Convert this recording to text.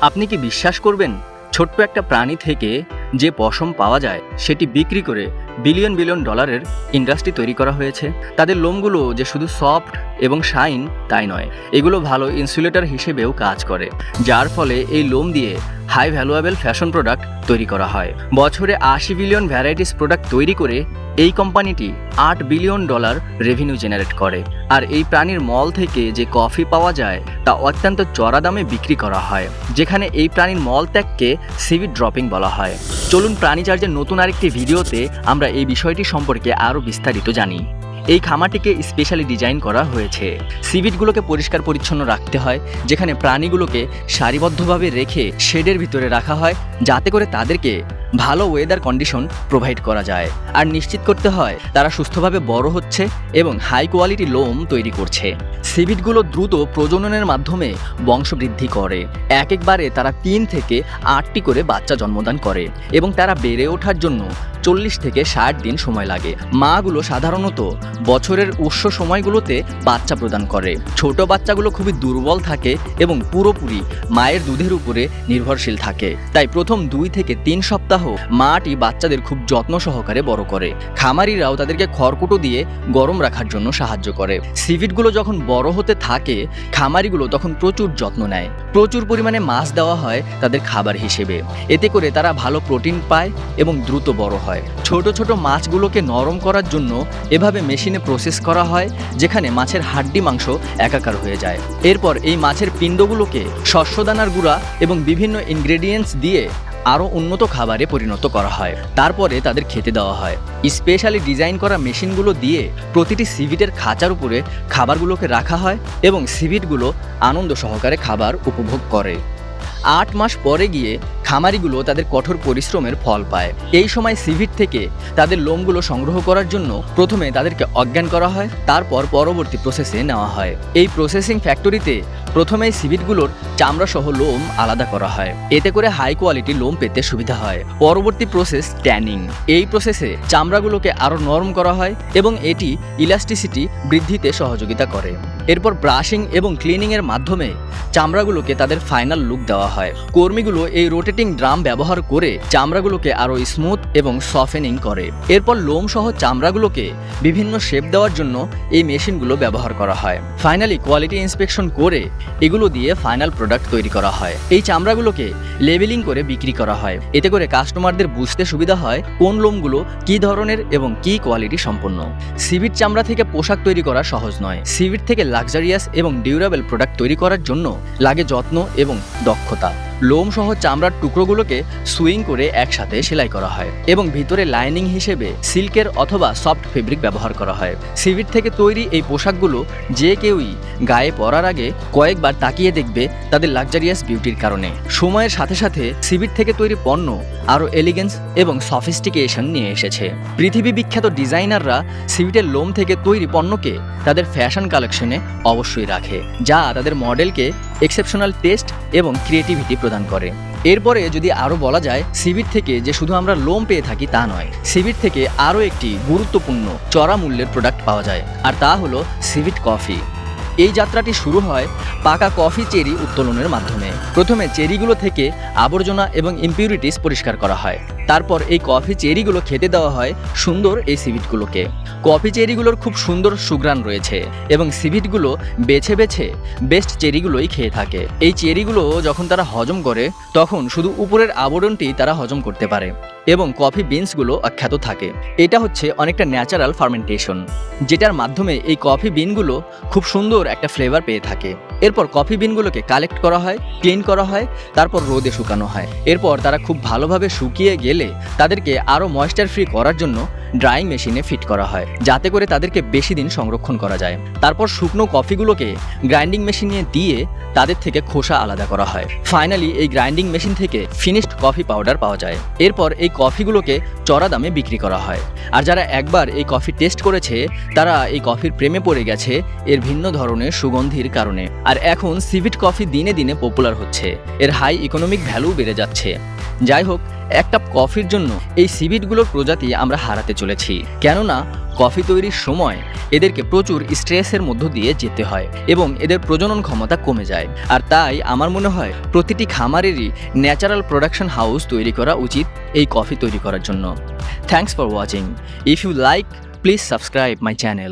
আপনি কি বিশ্বাস করবেন? ছোট্ট একটা প্রাণী থেকে যে পশম পাওয়া যায়, সেটি বিক্রি করে বিলিয়ন বিলিয়ন ডলারের ইন্ডাস্ট্রি তৈরি করা হয়েছে। তাদের লোমগুলো যে শুধু সফট এবং শাইন, তাই নয়, এগুলো ভালো ইনসুলেটর হিসেবেও কাজ করে, যার ফলে এই লোম দিয়ে হাই ভ্যালুয়েবল ফ্যাশন প্রোডাক্ট তৈরি করা হয়। বছরে আশি বিলিয়ন ভ্যারাইটিস প্রোডাক্ট তৈরি করে এই কোম্পানিটি আট বিলিয়ন ডলার রেভিনিউ জেনারেট করে। আর এই প্রাণীর মল থেকে যে কফি পাওয়া যায়, তা অত্যন্ত চড়া দামে বিক্রি করা হয়, যেখানে এই প্রাণীর মল ত্যাগকে সিভিড ড্রপিং বলা হয়। চলুন প্রাণীচার্যের নতুন আরেকটি ভিডিওতে আমরা এই বিষয়টি সম্পর্কে আরও বিস্তারিত জানি। এই খামারটিকে স্পেশালি ডিজাইন করা হয়েছে। সিভিটগুলোকে পরিষ্কার পরিচ্ছন্ন রাখতে হয়, যেখানে প্রাণীগুলোকে সারিবদ্ধভাবে রেখে শেডের ভিতরে রাখা হয়, যাতে করে তাদেরকে ভালো ওয়েদার কন্ডিশন প্রোভাইড করা যায়। আর নিশ্চিত করতে হয়, তারা সুস্থভাবে বড় হচ্ছে এবং হাই কোয়ালিটি লোম তৈরি করছে। সিভিটগুলো দ্রুত প্রজননের মাধ্যমে বংশবৃদ্ধি করে। এক একবারে তারা তিন থেকে আটটি করে বাচ্চা জন্মদান করে এবং তারা বেড়ে ওঠার জন্য চল্লিশ থেকে ষাট দিন সময় লাগে। মাগুলো সাধারণত বছরের উৎস সময়গুলোতে বাচ্চা প্রদান করে। ছোট বাচ্চাগুলো খুবই দুর্বল থাকে এবং পুরোপুরি মায়ের দুধের উপরে নির্ভরশীল থাকে। তাই প্রথম দুই থেকে তিন সপ্তাহ মাটি বাচ্চাদের খুব যত্ন সহকারে বড় করে। খামারিরাও তাদেরকে খড়কুটো দিয়ে গরম রাখার জন্য সাহায্য করে। সিভিটগুলো যখন বড় হতে থাকে, খামারিগুলো তখন প্রচুর যত্ন নেয়। প্রচুর পরিমাণে মাছ দেওয়া হয় তাদের খাবার হিসেবে। এতে করে তারা ভালো প্রোটিন পায় এবং দ্রুত বড় হয়। ছোট ছোট মাছগুলোকে নরম করার জন্য এভাবে মেশিনে প্রসেস করা হয়, যেখানে মাছের হাড্ডি মাংস একাকার হয়ে যায়। এরপর এই মাছের পিণ্ডগুলোকে শস্যদানার গুঁড়া এবং বিভিন্ন ইনগ্রেডিয়েন্টস দিয়ে আরও উন্নত খাবারে পরিণত করা হয়। তারপরে তাদের খেতে দেওয়া হয়। স্পেশালি ডিজাইন করা মেশিনগুলো দিয়ে প্রতিটি সিভিটের খাঁচার উপরে খাবারগুলোকে রাখা হয় এবং সিভিটগুলো আনন্দ সহকারে খাবার উপভোগ করে। আট মাস পরে গিয়ে খামারিগুলো তাদের কঠোর পরিশ্রমের ফল পায়। এই সময় সিভিট থেকে তাদের লোমগুলো সংগ্রহ করার জন্য প্রথমে তাদেরকে অজ্ঞান করা হয়, তারপর পরবর্তী প্রসেসে নেওয়া হয়। এই প্রসেসিং ফ্যাক্টরিতে প্রথমেই সিভিটগুলোর চামড়া সহ লোম আলাদা করা হয়। এতে করে হাই কোয়ালিটি লোম পেতে সুবিধা হয়। পরবর্তী প্রসেস ট্যানিং এই প্রসেসে চামড়াগুলোকে আরও নরম করা হয় এবং এটি ইলাস্টিসিটি বৃদ্ধিতে সহযোগিতা করে। এরপর ব্রাশিং এবং ক্লিনিংয়ের মাধ্যমে চামড়াগুলোকে তাদের ফাইনাল লুক দেওয়া হয়। কর্মীগুলো এই রোটেটিং ড্রাম ব্যবহার করে চামড়াগুলোকে আরও স্মুথ এবং সফেনিং করে। এরপর লোম সহ চামড়াগুলোকে বিভিন্ন শেপ দেওয়ার জন্য এই মেশিনগুলো ব্যবহার করা হয়। ফাইনালি কোয়ালিটি ইন্সপেকশন করে এগুলো দিয়ে ফাইনাল প্রোডাক্ট তৈরি করা হয়। এই চামড়াগুলোকে লেবেলিং করে বিক্রি করা হয়। এতে করে কাস্টমারদের বুঝতে সুবিধা হয় কোন লোমগুলো কী ধরনের এবং কী কোয়ালিটি সম্পন্ন। সিভিট চামড়া থেকে পোশাক তৈরি করা সহজ নয়। সিভিট থেকে লাক্সারিয়াস এবং ডিউরেবল প্রোডাক্ট তৈরি করার জন্য লাগে যত্ন এবং দক্ষতা। লোম সহ চামড়ার টুকরোগুলোকে সুইং করে একসাথে সেলাই করা হয় এবং ভিতরে লাইনিং হিসেবে সিল্কের অথবা সফট ফেব্রিক ব্যবহার করা হয়। সিভিট থেকে তৈরি এই পোশাকগুলো যে কেউই গায়ে পরার আগে কয়েকবার তাকিয়ে দেখবে তাদের লাক্সারিয়াস বিউটির কারণে। সময়ের সাথে সাথে সিভিট থেকে তৈরি পণ্য আরও এলিগেন্স এবং সফিস্টিকেশন নিয়ে এসেছে। পৃথিবী বিখ্যাত ডিজাইনাররা সিভিটের লোম থেকে তৈরি পণ্যকে তাদের ফ্যাশন কালেকশনে অবশ্যই রাখে, যা তাদের মডেলকে এক্সেপশনাল টেস্ট এবং ক্রিয়েটিভিটি প্রদান করে। এরপরে যদি আরও বলা যায় সিবির থেকে যে শুধু আমরা লোম পেয়ে থাকি তা নয় সিবির থেকে আরও একটি গুরুত্বপূর্ণ চড়া মূল্যের প্রোডাক্ট পাওয়া যায়, আর তা হলো সিভিট কফি এই যাত্রাটি শুরু হয় পাকা কফি চেরি উত্তোলনের মাধ্যমে। প্রথমে চেরিগুলো থেকে আবর্জনা এবং ইম্পিউরিটিস পরিষ্কার করা হয়। তারপর এই কফি চেরিগুলো খেতে দেওয়া হয় সুন্দর এই সিভিটগুলোকে। কফি চেরিগুলোর খুব সুন্দর সুগ্রাণ রয়েছে এবং সিভিটগুলো বেছে বেছে বেস্ট চেরিগুলোই খেয়ে থাকে। এই চেরিগুলো যখন তারা হজম করে, তখন শুধু উপরের আবরণটি তারা হজম করতে পারে এবং কফি বিনসগুলো অখ্যাত থাকে। এটা হচ্ছে অনেকটা ন্যাচারাল ফার্মেন্টেশন যেটার মাধ্যমে এই কফি বিনগুলো খুব সুন্দর একটা ফ্লেভার পেয়ে থাকে। এরপর কফি বিনগুলোকে কালেক্ট করা হয় ক্লিন করা হয়, তারপর রোদে শুকানো হয়। এরপর তারা খুব ভালোভাবে শুকিয়ে গেলে তাদেরকে আরও ময়েশ্চার ফ্রি করার জন্য ড্রাইং মেশিনে ফিট করা হয়, যাতে করে তাদেরকে বেশি দিন সংরক্ষণ করা যায়। তারপর শুকনো কফিগুলোকে গ্রাইন্ডিং মেশিনে দিয়ে তাদের থেকে খোসা আলাদা করা হয়। ফাইনালি এই গ্রাইন্ডিং মেশিন থেকে ফিনিশড কফি পাউডার পাওয়া যায়। এরপর এই কফিগুলোকে চড়া দামে বিক্রি করা হয়। আর যারা একবার এই কফি টেস্ট করেছে, তারা এই কফির প্রেমে পড়ে গেছে এর ভিন্ন ধরনের সুগন্ধির কারণে। আর এখন সিভিট কফি দিনে দিনে পপুলার হচ্ছে। এর হাই ইকোনমিক ভ্যালু বেড়ে যাচ্ছে। যাই হোক, এক কাপ কফির জন্য এই সিভিডগুলোর প্রজাতি আমরা হারাতে চলেছি। কেননা, কফি তৈরির সময় এদেরকে প্রচুর স্ট্রেসের মধ্য দিয়ে যেতে হয় এবং এদের প্রজনন ক্ষমতা কমে যায়। আর তাই আমার মনে হয় প্রতিটি খামারেরই ন্যাচারাল প্রোডাকশন হাউস তৈরি করা উচিত এই কফি তৈরি করার জন্য। Thanks for watching if you like please subscribe my channel